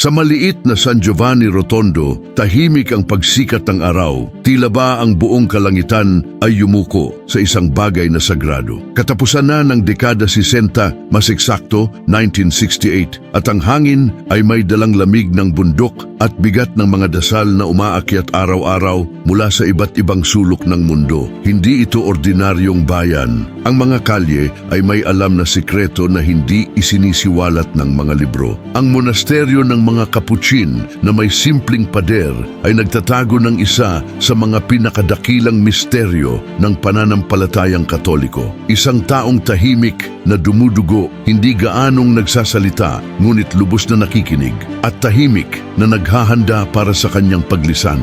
Sa maliit na San Giovanni Rotondo, tahimik ang pagsikat ng araw. Tila ba ang buong kalangitan ay yumuko sa isang bagay na sagrado. Katapusan na ng dekada 60, mas eksakto 1968, at ang hangin ay may dalang lamig ng bundok at bigat ng mga dasal na umaakyat araw-araw mula sa iba't ibang sulok ng mundo. Hindi ito ordinaryong bayan. Ang mga kalye ay may alam na sikreto na hindi isinisiwalat ng mga libro. Ang monasteryo ng mga Capuchin na may simpleng pader ay nagtatago ng isa sa mga pinakadakilang misteryo ng pananampalatayang katoliko. Isang taong tahimik na dumudugo, hindi gaanong nagsasalita, ngunit lubos na nakikinig, at tahimik na naghahanda para sa kanyang paglisan.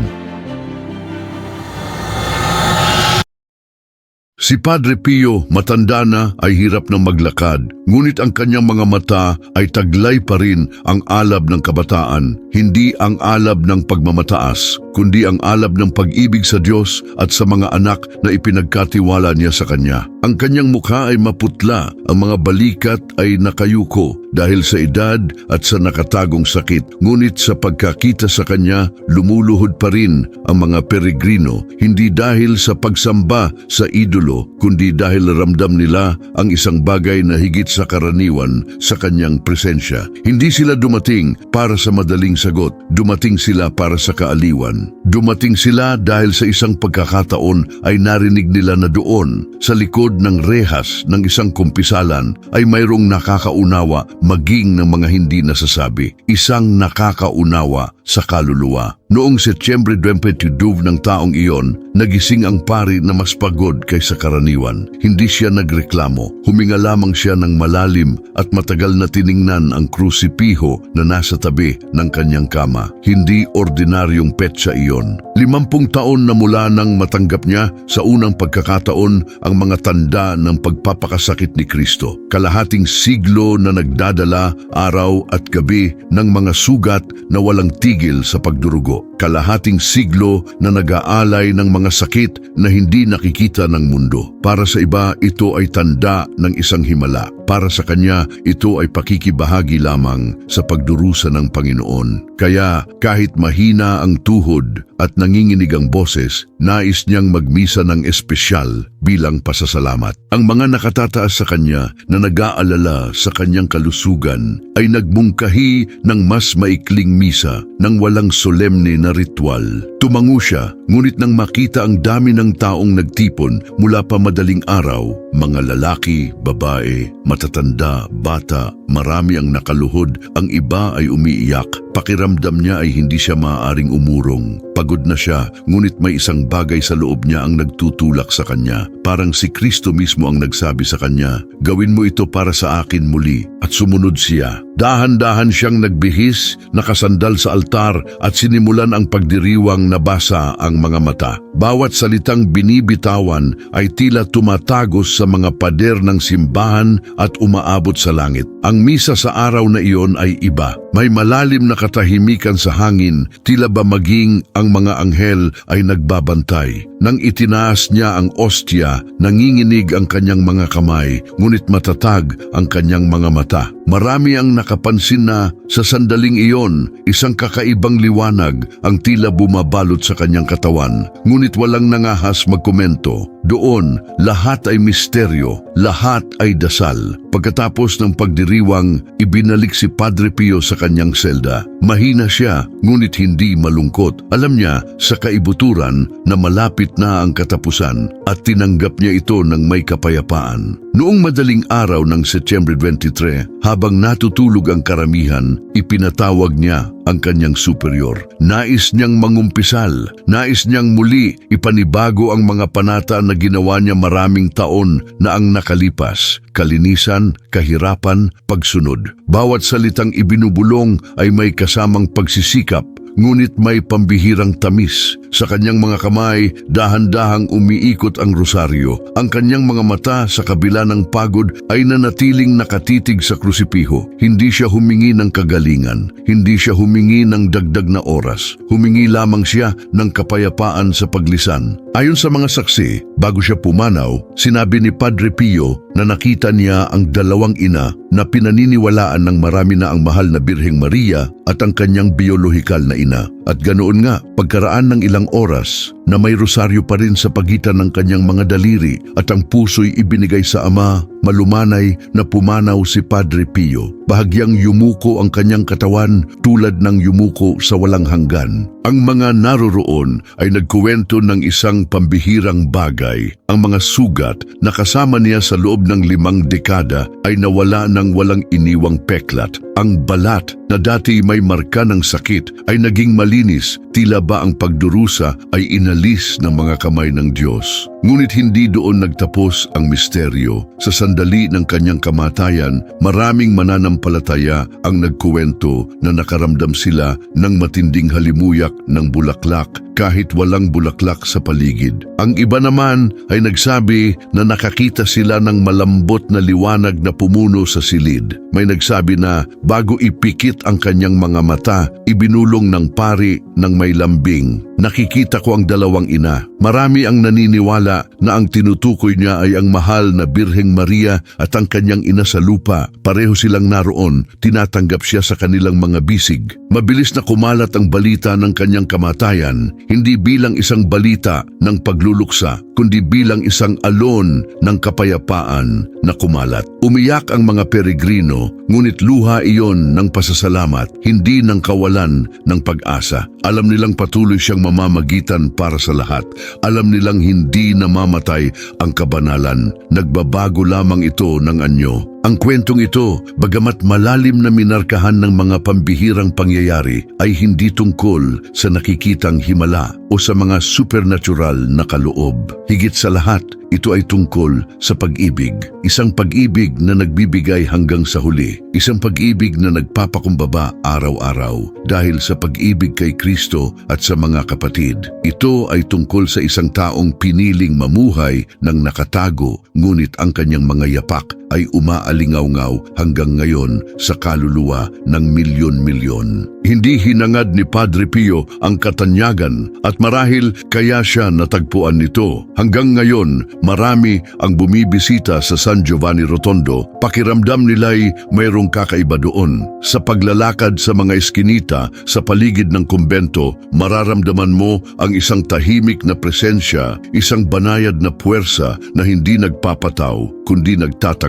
Si Padre Pio, matanda na, ay hirap ng maglakad, ngunit ang kanyang mga mata ay taglay pa rin ang alab ng kabataan, hindi ang alab ng pagmamataas, kundi ang alab ng pag-ibig sa Diyos at sa mga anak na ipinagkatiwala niya sa kanya. Ang kanyang mukha ay maputla, ang mga balikat ay nakayuko dahil sa edad at sa nakatagong sakit, ngunit sa pagkakita sa kanya, lumuluhod pa rin ang mga peregrino, hindi dahil sa pagsamba sa idolo, kundi dahil ramdam nila ang isang bagay na higit sa karaniwan sa kanyang presensya. Hindi sila dumating para sa madaling sagot, dumating sila para sa kaaliwan. Dumating sila dahil sa isang pagkakataon ay narinig nila na doon, sa likod ng rehas ng isang kumpisalan, ay mayroong nakakaunawa maging ng mga hindi nasasabi. Isang nakakaunawa sa kaluluwa. Noong Setyembre 22 ng taong iyon, nagising ang pari na mas pagod kaysa karaniwan. Hindi siya nagreklamo. Huminga lamang siya ng malalim at matagal na tiningnan ang krusipiho na nasa tabi ng kanyang kama. Hindi ordinaryong petsa iyon. Limampung taon na mula nang matanggap niya sa unang pagkakataon ang mga tanda ng pagpapakasakit ni Kristo. Kalahating siglo na nagdadala araw at gabi ng mga sugat na walang tigil sa pagdurugo. Kalahating siglo na nag-aalay ng mga sakit na hindi nakikita ng mundo. Para sa iba, ito ay tanda ng isang himala. Para sa kanya, ito ay pakikibahagi lamang sa pagdurusa ng Panginoon. Kaya kahit mahina ang tuhod at nanginginig ang boses, nais niyang magmisa ng espesyal bilang pasasalamat. Ang mga nakatataas sa kanya na nag-aalala sa kanyang kalusugan ay nagmungkahi ng mas maikling misa ng walang solemne na ritual. Tumango siya, ngunit nang makita ang dami ng taong nagtipon mula pa madaling araw, mga lalaki, babae, matatanda, bata, marami ang nakaluhod, ang iba ay umiiyak. Pakiramdam niya ay hindi siya maaaring umurong. Pagod na siya, ngunit may isang bagay sa loob niya ang nagtutulak sa kanya. Parang si Kristo mismo ang nagsabi sa kanya, Gawin mo ito para sa akin muli. At sumunod siya. Dahan-dahan siyang nagbihis, nakasandal sa altar at sinimulan ang pagdiriwang nabasa ang mga mata. Bawat salitang binibitawan ay tila tumatagos sa mga pader ng simbahan at umaabot sa langit. Ang misa sa araw na iyon ay iba. May malalim na katahimikan sa hangin, tila ba maging ang mga anghel ay nagbabantay. Nang itinaas niya ang ostya, nanginginig ang kanyang mga kamay, ngunit matatag ang kanyang mga mata. Marami ang nakapansin na sa sandaling iyon, isang kakaibang liwanag ang tila bumabalot sa kanyang katawan, ngunit walang nangahas magkomento. Doon, lahat ay misteryo, lahat ay dasal. Pagkatapos ng pagdiriwang, ibinalik si Padre Pio sa kanyang selda. Mahina siya, ngunit hindi malungkot. Alam niya sa kaibuturan na malapit na ang katapusan at tinanggap niya ito ng may kapayapaan. Noong madaling araw ng Setyembre 23, habang natutulog ang karamihan, ipinatawag niya ang kanyang superior. Nais niyang mangumpisal, nais niyang muli ipanibago ang mga panata na ginawa niya maraming taon na ang nakalipas. Kalinisan, kahirapan, pagsunod. Bawat salitang ibinubulong ay may kasamang pagsisikap, ngunit may pambihirang tamis. Sa kanyang mga kamay, dahan-dahang umiikot ang rosaryo. Ang kanyang mga mata sa kabila ng pagod ay nanatiling nakatitig sa krusipiho. Hindi siya humingi ng kagalingan. Hindi siya humingi ng dagdag na oras. Humingi lamang siya ng kapayapaan sa paglisan. Ayon sa mga saksi, bago siya pumanaw, sinabi ni Padre Pio na nakita niya ang dalawang ina na pinaniniwalaan ng marami na ang mahal na Birheng Maria at ang kanyang biolohikal na ina. At ganoon nga, pagkaraan ng ilang oras na may rosaryo pa rin sa pagitan ng kanyang mga daliri at ang puso'y ibinigay sa ama, malumanay na pumanaw si Padre Pio. Bahagyang yumuko ang kanyang katawan tulad ng yumuko sa walang hanggan. Ang mga naroroon ay nagkuwento ng isang pambihirang bagay. Ang mga sugat na kasama niya sa loob ng limang dekada ay nawala ng walang iniwang peklat. Ang balat na dati may marka ng sakit ay naging malinis, tila ba ang pagdurusa ay inalis ng mga kamay ng Diyos. Ngunit hindi doon nagtapos ang misteryo. Sa sandali ng kanyang kamatayan, maraming mananampalataya ang nagkuwento na nakaramdam sila ng matinding halimuyak ng bulaklak kahit walang bulaklak sa paligid. Ang iba naman ay nagsabi na nakakita sila ng malambot na liwanag na pumuno sa silid. May nagsabi na bago ipikit ang kanyang mga mata, ibinulong ng pari ng may lambing. Nakikita ko ang dalawang ina. Marami ang naniniwala na ang tinutukoy niya ay ang mahal na Birheng Maria at ang kanyang ina sa lupa. Pareho silang naroon, tinatanggap siya sa kanilang mga bisig. Mabilis na kumalat ang balita ng kanyang kamatayan, hindi bilang isang balita ng pagluluksa, kundi bilang isang alon ng kapayapaan na kumalat. Umiyak ang mga peregrino, ngunit luha iyon ng pasasalamat, hindi ng kawalan ng pag-asa. Alam nilang patuloy siyang mamamagitan para sa lahat. Alam nilang hindi namamatay ang kabanalan. Nagbabago lamang ito ng anyo. Ang kwentong ito, bagamat malalim na minarkahan ng mga pambihirang pangyayari, ay hindi tungkol sa nakikitang himala o sa mga supernatural na kaloob. Higit sa lahat, ito ay tungkol sa pag-ibig. Isang pag-ibig na nagbibigay hanggang sa huli. Isang pag-ibig na nagpapakumbaba araw-araw dahil sa pag-ibig kay Kristo at sa mga kapatid. Ito ay tungkol sa isang taong piniling mamuhay ng nakatago ngunit ang kanyang mga yapak ay umaalingaw-ngaw hanggang ngayon sa kaluluwa ng milyon-milyon. Hindi hinangad ni Padre Pio ang katanyagan at marahil kaya siya natagpuan nito. Hanggang ngayon, marami ang bumibisita sa San Giovanni Rotondo. Pakiramdam nila'y mayroong kakaiba doon. Sa paglalakad sa mga eskinita sa paligid ng kumbento, mararamdaman mo ang isang tahimik na presensya, isang banayad na puwersa na hindi nagpapataw, kundi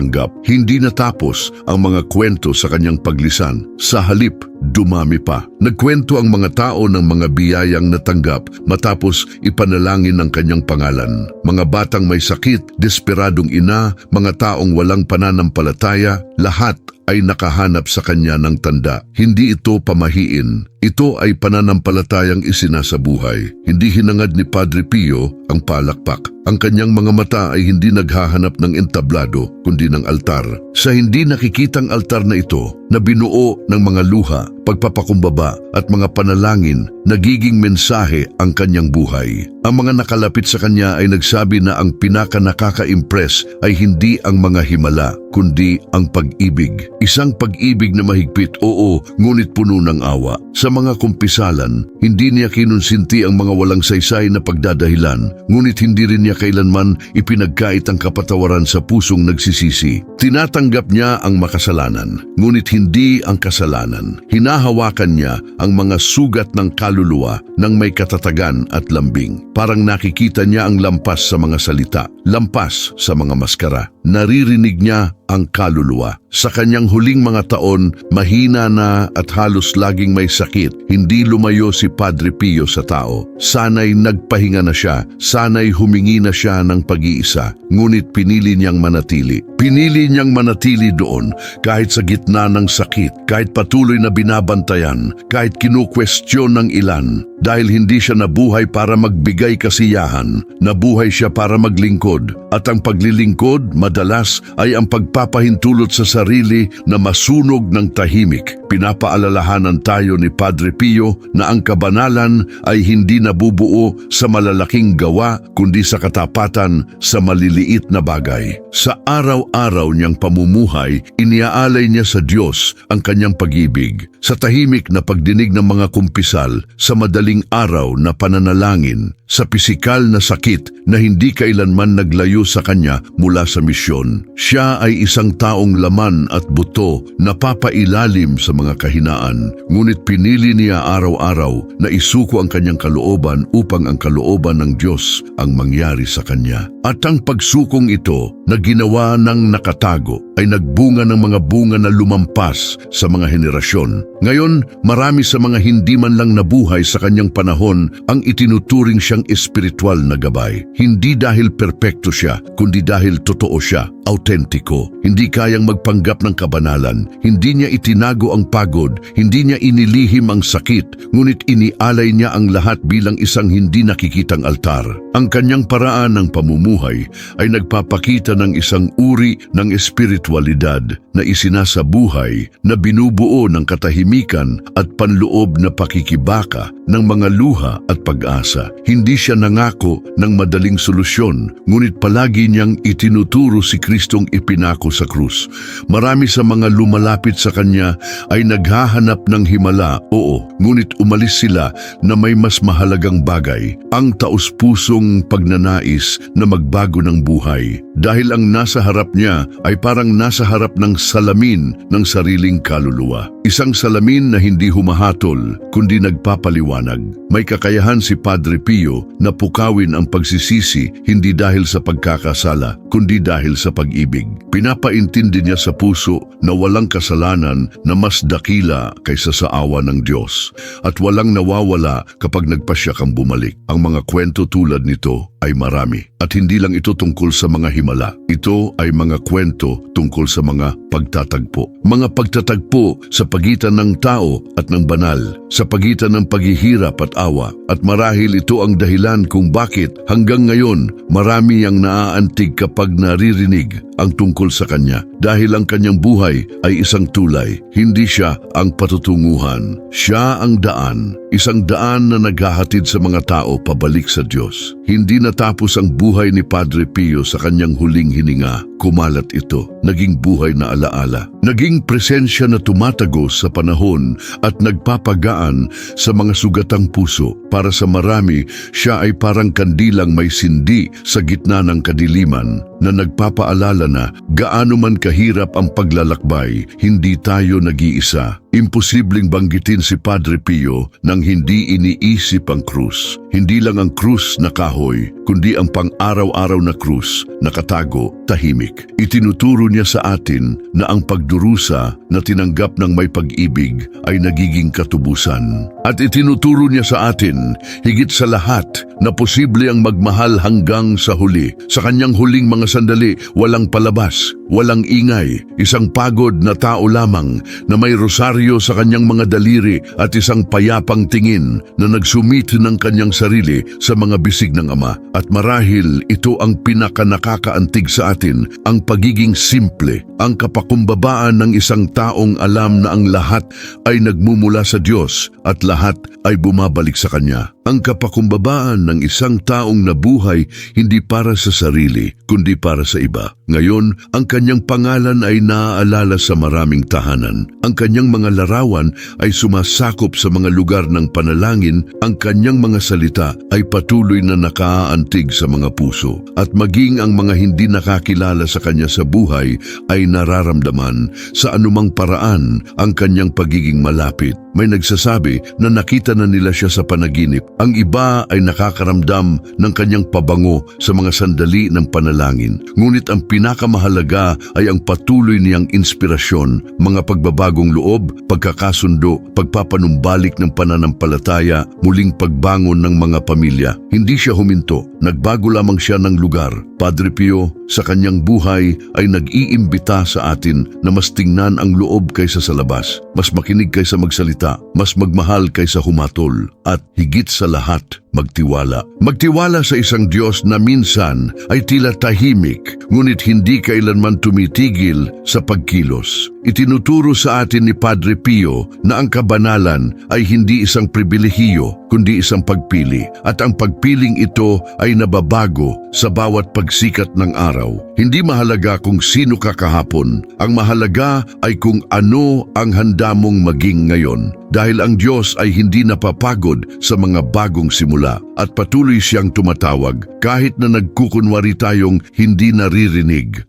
nagtatanggap. Hindi natapos ang mga kwento sa kanyang paglisan. Sa halip, dumami pa. Nagkwento ang mga tao ng mga biyayang natanggap matapos ipanalangin ang kanyang pangalan. Mga batang may sakit, desperadong ina, mga taong walang pananampalataya, lahat ay nakahanap sa kanya ng tanda. Hindi ito pamahiin. Ito ay pananampalatayang isinasabuhay. Hindi hinangad ni Padre Pio ang palakpak. Ang kanyang mga mata ay hindi naghahanap ng entablado, kundi ng altar. Sa hindi nakikitang altar na ito, na binuo ng mga luha, pagpapakumbaba at mga panalangin, nagiging mensahe ang kanyang buhay. Ang mga nakalapit sa kanya ay nagsabi na ang pinaka nakaka-impress ay hindi ang mga himala, kundi ang pag-ibig. Isang pag-ibig na mahigpit, oo, ngunit puno ng awa. Sa mga kumpisalan, hindi niya kinunsinti ang mga walang saysay na pagdadahilan, ngunit hindi rin niya kailanman ipinagkait ang kapatawaran sa pusong nagsisisi. Tinatanggap niya ang makasalanan, ngunit hindi ang kasalanan. Hinahawakan niya ang mga sugat ng kaluluwa ng may katatagan at lambing. Parang nakikita niya ang lampas sa mga salita, lampas sa mga maskara. Naririnig niya ang kaluluwa. Sa kanyang huling mga taon, mahina na at halos laging may sakit, hindi lumayo si Padre Pio sa tao. Sana'y nagpahinga na siya, sana'y humingi na siya ng pag-iisa, ngunit pinili niyang manatili. Pinili niyang manatili doon kahit sa gitna ng sakit, kahit patuloy na binabantayan, kahit kinukwestiyon ng ilan. Dahil hindi siya nabuhay para magbigay kasiyahan, nabuhay siya para maglingkod. At ang paglilingkod, madalas, ay ang pagpapahintulot sa sarili na masunog ng tahimik. Pinapaalalahanan tayo ni Padre Pio na ang kabanalan ay hindi nabubuo sa malalaking gawa kundi sa katapatan sa maliliit na bagay. Sa araw-araw niyang pamumuhay, iniaalay niya sa Diyos ang kanyang pag-ibig. Sa tahimik na pagdinig ng mga kumpisal, sa madaling araw na pananalangin, sa pisikal na sakit na hindi kailanman naglayo sa kanya mula sa misyon. Siya ay isang taong laman at buto na papailalim sa mga kahinaan, ngunit pinili niya araw-araw na isuko ang kanyang kalooban upang ang kalooban ng Diyos ang mangyari sa kanya. At ang pagsukong ito na ginawa ng nakatago ay nagbunga ng mga bunga na lumampas sa mga henerasyon. Ngayon, marami sa mga hindi man lang nabuhay sa kanyang panahon ang itinuturing siyang espiritual na gabay. Hindi dahil perpekto siya, kundi dahil totoo siya, autentiko. Hindi kayang magpanggap ng kabanalan. Hindi niya itinago ang pagod, hindi niya inilihim ang sakit, ngunit inialay niya ang lahat bilang isang hindi nakikitang altar. Ang kanyang paraan ng pamumuhay ay nagpapakita ng isang uri ng espiritualidad na isinasabuhay na binubuo ng katahimikan at panloob na pakikibaka ng mga luha at pag-asa. Hindi siya nangako ng madaling solusyon, ngunit palagi niyang itinuturo si Kristong ipinako sa krus. Marami sa mga lumalapit sa kanya ay naghahanap ng himala, oo, ngunit umalis sila na may mas mahalagang bagay, ang taus-pusong pagnanais na magbago ng buhay. Dahil ang nasa harap niya ay parang nasa harap ng salamin ng sariling kaluluwa. Isang salamin na hindi humahatol, kundi nagpapaliwanag. May kakayahan si Padre Pio na pukawin ang pagsisisi hindi dahil sa pagkakasala, kundi dahil sa pag-ibig. Pinapaintindi niya sa puso na walang kasalanan na mas dakila kaysa sa awa ng Diyos at walang nawawala kapag nagpasya kang bumalik. Ang mga kwento tulad nito ay marami at hindi lang ito tungkol sa mga himala. Ito ay mga kwento tungkol sa mga pagtatagpo. Mga pagtatagpo sa pagitan ng tao at ng banal, sa pagitan ng paghihirap at awa. At marahil ito ang dahilan kung bakit hanggang ngayon marami ang naaantig kapag naririnig ang tungkol sa kanya. Dahil ang kanyang buhay ay isang tulay, hindi siya ang patutunguhan. Siya ang daan, isang daan na naghahatid sa mga tao pabalik sa Diyos. Hindi natapos ang buhay ni Padre Pio sa kanyang huling hininga. Kumalat ito, naging buhay na alaala. Naging presensya na tumatagos sa panahon at nagpapagaan sa mga sugatang puso. Para sa marami, siya ay parang kandilang may sindi sa gitna ng kadiliman na nagpapaalala na gaano man kahirap ang paglalakbay, hindi tayo nag-iisa. Imposibleng banggitin si Padre Pio nang hindi iniisip ang krus. Hindi lang ang krus na kahoy, kundi ang pang-araw-araw na krus, nakatago, tahimik. Itinuturo niya sa atin na ang pagdurusa na tinanggap ng may pag-ibig ay nagiging katubusan. At itinuturo niya sa atin, higit sa lahat, na posible ang magmahal hanggang sa huli. Sa kanyang huling mga sandali, walang palabas, walang ingay, isang pagod na tao lamang na may rosaryo sa kanyang mga daliri at isang payapang tingin na nagsumit ng kanyang sarili sa mga bisig ng Ama. At marahil ito ang pinakanakakaantig sa atin, ang pagiging simple, ang kapakumbabaan ng isang taong alam na ang lahat ay nagmumula sa Diyos at lahat ay bumabalik sa Kanya. Ang kapakumbabaan ng isang taong nabuhay hindi para sa sarili, kundi para sa iba. Ngayon, ang kanyang pangalan ay naaalala sa maraming tahanan. Ang kanyang mga larawan ay sumasakop sa mga lugar ng panalangin. Ang kanyang mga salita ay patuloy na nakaaantig sa mga puso. At maging ang mga hindi nakakilala sa kanya sa buhay ay nararamdaman sa anumang paraan ang kanyang pagiging malapit. May nagsasabi na nakita na nila siya sa panaginip. Ang iba ay nakakaramdam ng kanyang pabango sa mga sandali ng panalangin. Ngunit ang pinakamahalaga ay ang patuloy niyang inspirasyon, mga pagbabagong loob, pagkakasundo, pagpapanumbalik ng pananampalataya, muling pagbangon ng mga pamilya. Hindi siya huminto, Nagbago lamang siya ng lugar. Padre Pio, sa kanyang buhay ay nag-iimbita sa atin na mas tingnan ang loob kaysa sa labas, mas makinig kaysa magsalita, mas magmahal kaysa humatol, at higit sa lahat, magtiwala. Magtiwala sa isang Diyos na minsan ay tila tahimik, ngunit hindi kailanman tumitigil sa pagkilos. Itinuturo sa atin ni Padre Pio na ang kabanalan ay hindi isang pribilehiyo, kundi isang pagpili. At ang pagpiling ito ay nababago sa bawat pagsikat ng araw. Hindi mahalaga kung sino ka kahapon. Ang mahalaga ay kung ano ang handa mong maging ngayon. Dahil ang Diyos ay hindi napapagod sa mga bagong simula at patuloy siyang tumatawag kahit na nagkukunwari tayong hindi naririnig.